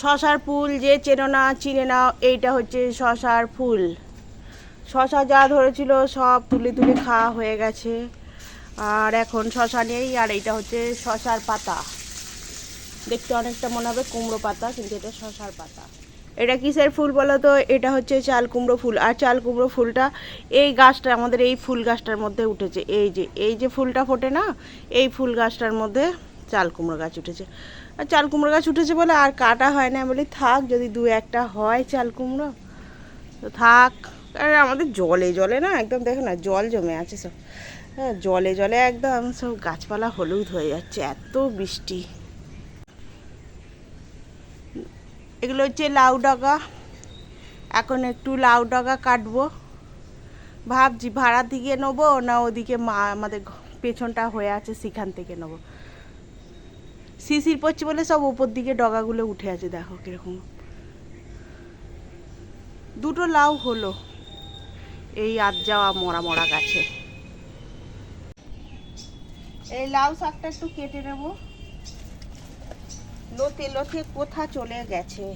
শশার ফুল যে চেনো না, চিনে নাও, এইটা হচ্ছে শশার ফুল। শশা যা ধরেছিল সব তুলে তুলে খাওয়া হয়ে গেছে। আর এখন শশা নেই, আর এইটা হচ্ছে শশার পাতা। দেখতে অনেকটা মনে হবে কুমড়ো পাতা, কিন্তু এটা শশার পাতা। এটা কিসের ফুল বলো তো? এটা হচ্ছে চাল কুমড়ো ফুল। আর চাল কুমড়ো ফুলটা এই গাছটা আমাদের এই ফুল গাছটার মধ্যে উঠেছে। এই যে এই যে ফুলটা ফোটে না, এই ফুল গাছটার মধ্যে চাল কুমড়ো গাছ উঠেছে। আর চাল কুমড়ো গাছ উঠেছে বলে আর কাটা হয় না। বলি, থাক, যদি দু একটা হয় চাল কুমড়ো, তো থাক। আর আমাদের জলে জলে না একদম দেখো না, জল জমে আছে সব। হ্যাঁ জলে জলে একদম সব গাছপালা হলুদ হয়ে যাচ্ছে। এত বৃষ্টি। এগুলো হচ্ছে লাউ ডগা। এখন একটু লাউ ডগা কাটবো। ভাবছি ভাড়া দিকে নেব না ওদিকে মা, আমাদের পেছনটা হয়ে আছে সেখান থেকে নেব। শিশির পড়ছে বলে সব ওপর দিকে ডগাগুলো উঠে আছে, দেখো কীরকম। দুটো লাউ হলো এই আজ যাওয়া মরা মরা গাছে। এই লাউ শাকটা একটু কেটে নেব। লতে লতে কোথা চলে গেছে?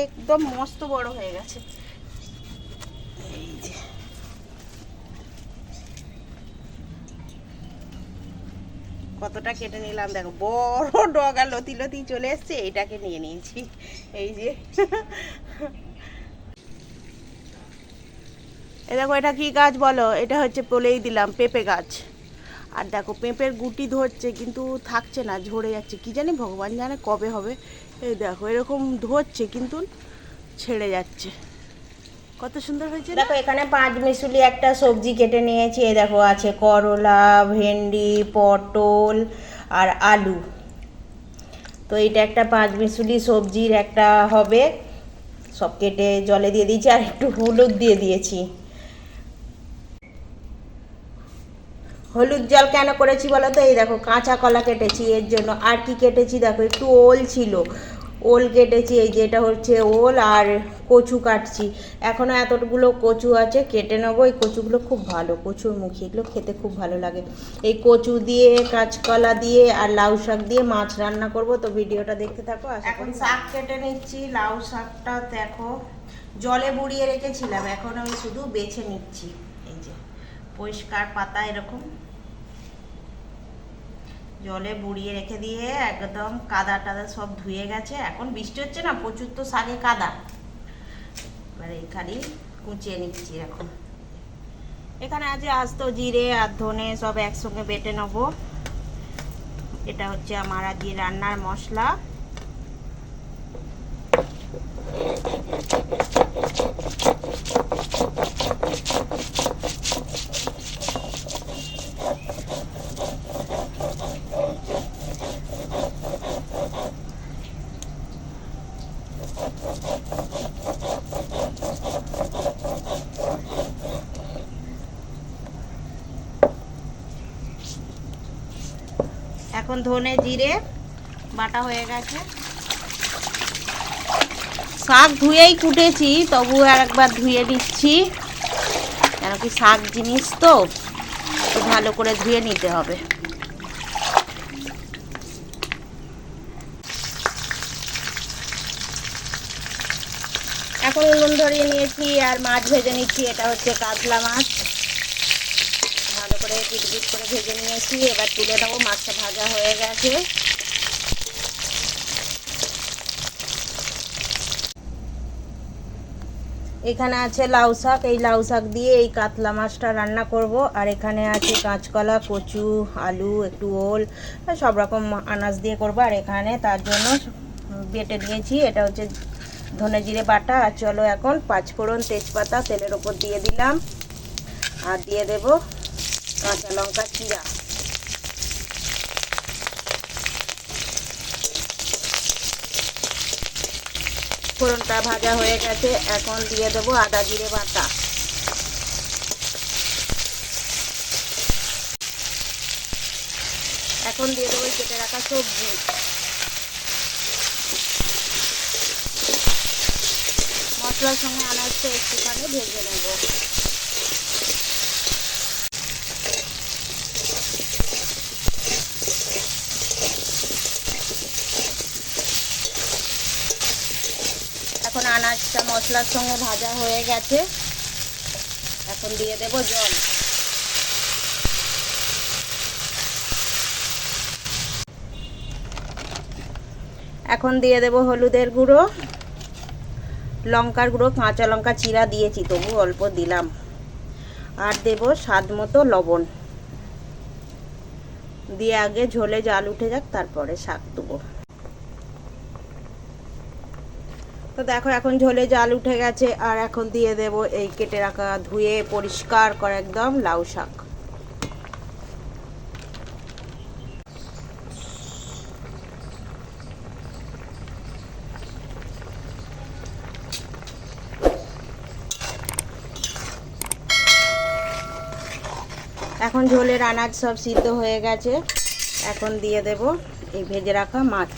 একদম মস্ত বড় হয়ে গেছে। এই যে। কতটা কেটে নিলাম দেখো, বড় ডগা লতি লতি চলে এসছে, এটাকে নিয়ে নিয়েছি। এই যে। এ দেখো, এটা কি গাছ বলো? এটা হচ্ছে বলেই দিলাম, পেঁপে গাছ। আর দেখো, পেঁপের গুটি ধরছে, কিন্তু থাকছে না, ঝরে যাচ্ছে। কি জানি ভগবান জানে কবে হবে। এই দেখো, এরকম ধরছে, কিন্তু ছেড়ে যাচ্ছে। কত সুন্দর হয়েছে দেখো, এখানে পাঁচ মিশুলি একটা সবজি কেটে নিয়েছি। এই দেখো, আছে করলা, ভেন্ডি, পটল আর আলু। তো এটা একটা পাঁচ মিশুলি সবজির একটা হবে। সব কেটে জলে দিয়ে দিয়েছি, আর একটু হলুদ দিয়ে দিয়েছি। হলুদ জল কেন করেছি বলো তো? এই দেখো কাঁচা কলা কেটেছি এর জন্য। আর কি কেটেছি দেখো একটু ওল ছিল। ওল কেটেছি এই যে এটা হচ্ছে ওল আর কচু কাটছি। এখনও এতগুলো কচু আছে কেটে নেব। এই কচুগুলো খুব ভালো কচুর মুখি। এগুলো খেতে খুব ভালো লাগে। এই কচু দিয়ে কাঁচকলা দিয়ে আর লাউ শাক দিয়ে মাছ রান্না করব। তো ভিডিওটা দেখতে থাকো এখন শাক কেটে নিচ্ছি। লাউ শাকটা দেখো জলে বুড়িয়ে রেখেছিলাম। এখন আমি শুধু বেছে নিচ্ছি। এই যে পরিষ্কার পাতা এরকম। জলে বুড়িয়ে রেখে দিয়ে একদম কাদা টাদা সব ধুয়ে গেছে। এখন বৃষ্টি হচ্ছে না, প্রচুর তো শাকে কাদা। এবার এখানে কুচিয়ে নিচ্ছি এখন। এখানে আছে আস্ত, জিরে আর ধনে সব একসঙ্গে বেটে নেব। এটা হচ্ছে আমার আজকে রান্নার মশলা। এখন ধনে জিরে, বাটা হয়ে গেছে। শাক ধুয়েই কুটেছি তবু আর একবার ধুয়ে দিচ্ছি কেন কি শাক জিনিস তো ভালো করে ধুয়ে নিতে হবে। এখন উনুন ধরিয়ে নিয়েছি আর মাছ ভেজে নিচ্ছি, এটা হচ্ছে কাতলা মাছ। পিট করে ভেজে নিয়েছি। এবার তুলে নেব, মাছটা ভাজা হয়ে গেছে। এখানে আছে লাউ শাক। এই লাউ শাক দিয়ে এই কাতলা মাছটা রান্না করব। আর এখানে আছে কাঁচকলা, কচু, আলু, একটু ওল, সব রকম আনাজ দিয়ে করব। আর এখানে তার জন্য বেটে দিয়েছি। এটা হচ্ছে ধনে জিরে বাটা। আর চলো এখন পাঁচফোড়ন তেজপাতা তেলের ওপর দিয়ে দিলাম। আর দিয়ে দেব কাঁচা লঙ্কা চিরা ফোড়নটা ভাজা হয়ে গেছে, এখন দিয়ে দেবো আদা জিরে বাটা। এখন দিয়ে দেবো কেটে রাখা সবজি। মশলার সঙ্গে আনাজটা একটুখানি ভেজে নেব। পেঁয়াজটা মশলার সঙ্গে ভাজা হয়ে গেছে। এখন দিয়ে দেব জল। এখন দিয়ে দেব হলুদের গুঁড়ো। লঙ্কার গুঁড়ো, কাঁচা লঙ্কা চিরা দিয়েছি, তবু অল্প দিলাম। আর দেব স্বাদ মতো লবণ। দিয়ে আগে ঝোলে জাল উঠে যাক, তারপরে শাক দেবো। তো দেখো, এখন ঝোলে জাল উঠে গেছে, আর এখন দিয়ে দেব এই কেটে রাখা ধুয়ে পরিষ্কার করে একদম লাউ শাক। এখন ঝোলের আনাজ সব সিদ্ধ হয়ে গেছে, এখন দিয়ে দেব এই ভেজে রাখা মাছ।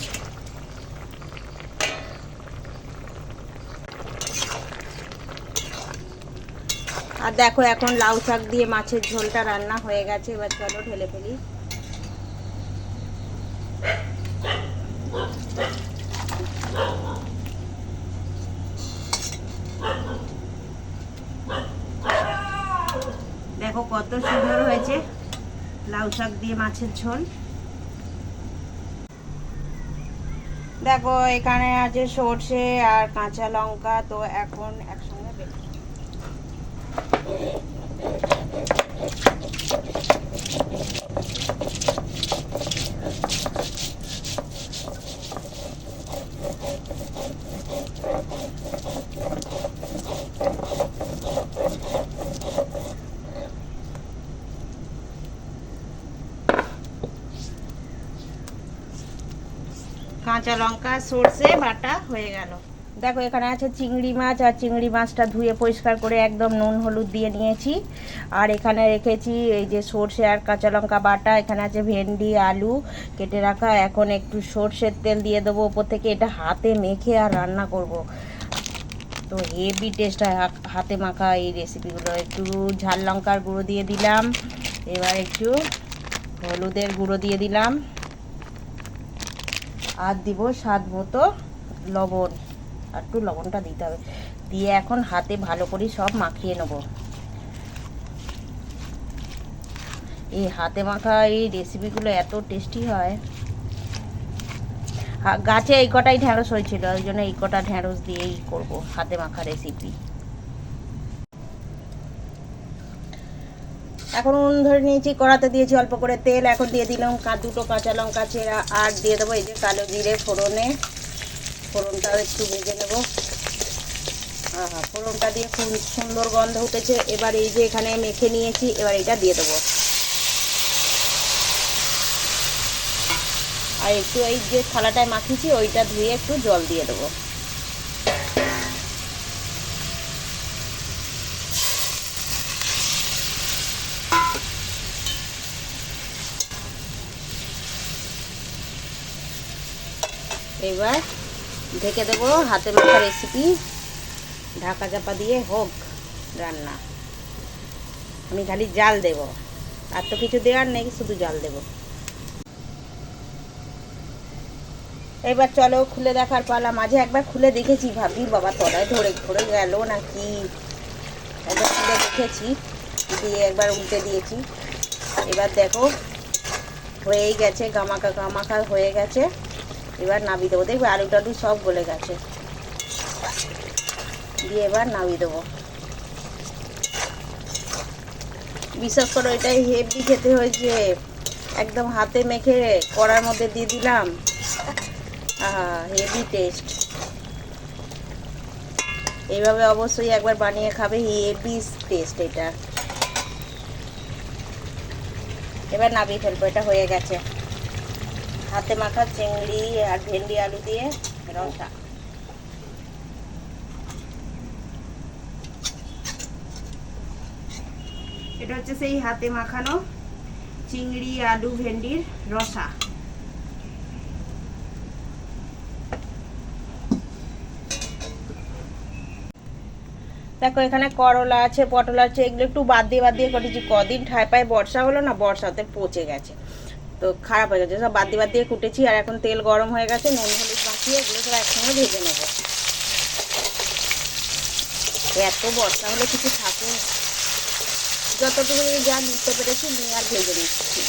দেখো, এখন লাউ শাক দিয়ে মাছের ঝোলটা রান্না হয়ে গেছে, এবার চলো ঢেলে ফেলি। দেখো কত সুন্দর হয়েছে লাউ শাক দিয়ে মাছের ঝোল। দেখো, এখানে আছে সর্ষে আর কাঁচা লঙ্কা, তো এখন একসঙ্গে বেটে কাঁচা লঙ্কা, সর্ষে, বাটা হয়ে গেল। দেখো, এখানে আছে চিংড়ি মাছ, আর চিংড়ি মাছটা ধুয়ে পরিষ্কার করে একদম নুন হলুদ দিয়ে নিয়েছি। আর এখানে রেখেছি এই যে সর্ষে আর কাঁচা লঙ্কা বাটা, এখানে আছে ভেন্ডি, আলু কেটে রাখা। এখন একটু সর্ষের তেল দিয়ে দেবো ওপর থেকে, এটা হাতে মেখে আর রান্না করব। তো হেভি টেস্ট হয়, হাতে মাখা এই রেসিপিগুলো একটু ঝাল লঙ্কার গুঁড়ো দিয়ে দিলাম, এবার একটু হলুদের গুঁড়ো দিয়ে দিলাম। আর দিব স্বাদ মতো লবণ। আর একটু লবণটা দিতে হবে। দিয়ে এখন হাতে ভালো করে সব মাখিয়ে নেব। এই হাতে মাখা এই রেসিপিগুলো এত টেস্টি হয়। গাছে এই কটাই ঢ্যাঁড়স হয়েছিল, ওই জন্য এই কটা ঢ্যাঁড়স দিয়েই করব, হাতে মাখা রেসিপি এখন উনুন ধরে নিয়েছি, কড়াতে দিয়েছি অল্প করে তেল, এখন দিয়ে দিলাম দুটো কাঁচা লঙ্কা চেরা, আর দিয়ে দেবো এই যে কালো জিরে ফোড়নে। ফোড়নটাও একটু ভেজে নেব। আহা, ফোড়নটা দিয়ে খুব সুন্দর গন্ধ উঠেছে। এবার এই যে এখানে মেখে নিয়েছি, এবার এটা দিয়ে দেবো। আর একটু এই যে থালাটায় মাখিয়েছি, ওইটা ধুয়ে একটু জল দিয়ে দেবো। এবার ঢেকে দেবো হাতে মাখা রেসিপি ঢাকা চাপা দিয়ে হোক রান্না। আমি খালি জাল দেব। আর তো কিছু দেওয়ার নেই, শুধু জাল দেব। এবার চলো, খুলে দেখার পালা। মাঝে একবার খুলে দেখেছি, ভাবি বাবা তলায় ধরে ধরে গেল নাকি? একবার খুলে দেখেছি, দিয়ে একবার উল্টে দিয়েছি। এবার দেখো, হয়েই গেছে, গামাকা গামাকা হয়ে গেছে। এবার নামিয়ে দেবো। দেখবে আলু টালু সব গলে গেছে। দিয়ে এবার নামিয়ে দেবো। বিশ্বাস করো, এটাই হেভি খেতে হয়েছে একদম হাতে মেখে কড়ার মধ্যে দিয়ে দিলাম। হেভি টেস্ট এইভাবে অবশ্যই একবার বানিয়ে খাবে হেভি টেস্ট এটা। এবার নামিয়ে ফেলব, এটা হয়ে গেছে। হাতে মাখা চিংড়ি আর ভেন্ডি আলু দিয়ে রসা। এটা হচ্ছে সেই হাতে মাখানো চিংড়ি, আলু, ভেন্ডির রসা। দেখো, এখানে করলা আছে, পটল আছে, এগুলো একটু বাদ দিয়ে বাদ দিয়ে করেছি। কদিন ঠায় পায়ে, বর্ষা হলো না, বর্ষাতে পচে গেছে। তো খারাপ হয়ে গেছে সব বাদ দিয়ে বাদ দিয়ে কুটেছি, আর এখন তেল গরম হয়ে গেছে, নুন, হলুদ মাখিয়ে এগুলো সব একসঙ্গে ভেজে নেব। এত বর্ষা হলে কিছু থাকে যতটুকু যা নিতে পেরেছি নিয়ে আর ভেজে নিচ্ছি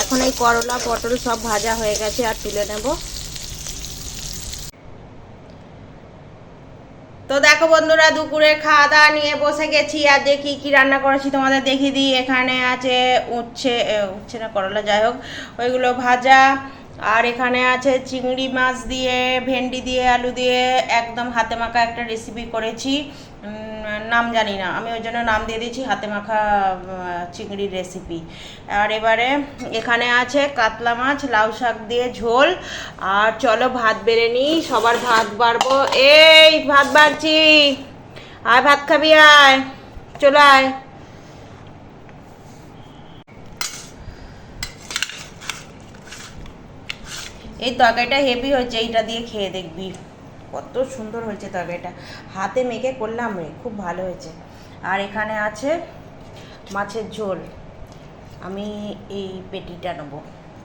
এখন এই করলা, পটল সব ভাজা হয়ে গেছে, আর তুলে নেব। দেখো বন্ধুরা দুপুরে খাওয়া দাওয়া নিয়ে বসে গেছি, আর দেখি কি রান্না করেছি। তোমাদের দেখিয়ে দিই, এখানে আছে উচ্ছে উচ্ছে না করলা, যাই হোক। ওইগুলো ভাজা আর এখানে আছে চিংড়ি মাছ দিয়ে, ভেন্ডি দিয়ে, আলু দিয়ে একদম হাতে মাখা একটা রেসিপি করেছি। নাম জানি না, আমি ওই জন্য নাম দিয়ে দিয়েছি হাতে মাখা চিংড়ির রেসিপি আর এবারে এখানে আছে কাতলা মাছ, লাউ শাক দিয়ে ঝোল। আর চলো ভাত বেড়ে নিই, সবার ভাত বাড়বো। এই, ভাত বাড়ছি। আয়, ভাত খাবি, আয়। চলে আয়। এই তরকারিটা হেভি হয়েছে, এইটা দিয়ে খেয়ে দেখবি। কত সুন্দর হয়েছে তরকারিটা। হাতে মেখে করলাম রে, খুব ভালো হয়েছে। আর এখানে আছে মাছের ঝোল। আমি এই পেটিটা নেব,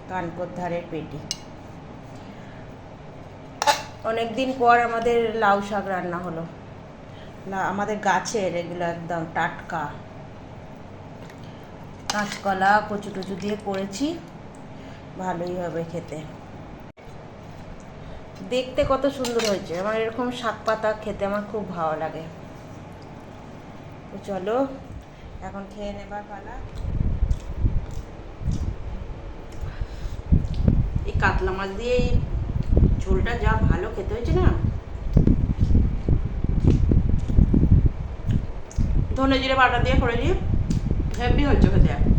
কানকোর ধারের পেটি। অনেক দিন পর আমাদের লাউ শাক রান্না হলো। আমাদের গাছের এগুলো একদম টাটকা। কাঁচকলা কচু টচু দিয়ে করেছি, ভালোই হবে খেতে। দেখতে কত সুন্দর হয়েছে। আমার এরকম শাক পাতা খেতে আমার খুব ভালো লাগে। চলো, এখন খেয়ে নেবার পালা। এই কাতলা মাছ দিয়ে এই ঝোলটা যা ভালো খেতে হয়েছে না। ধনে জিরে বাটা দিয়ে করেছি। হেভি হচ্ছে খেতে।